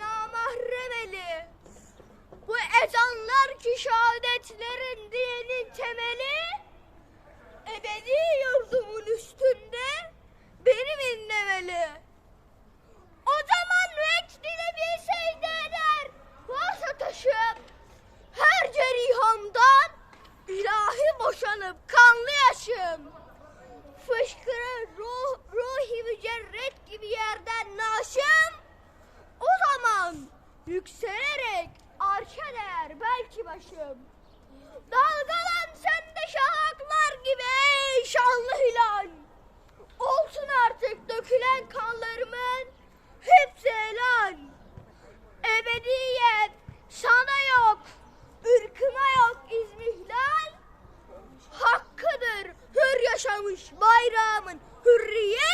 namahremeli. Bu ezanlar ki şehadetlerin dinin temeli ebedi yurdumun üstünde benim inlemeli. Yükselerek arşa değer belki başım. Dalgalan sen de şahaklar gibi ey şanlı hilal. Olsun artık dökülen kanlarımın hepsi helal. Ebediyet sana yok, ırkıma yok izmihlal. Hakkıdır hür yaşamış bayrağımın hürriyet.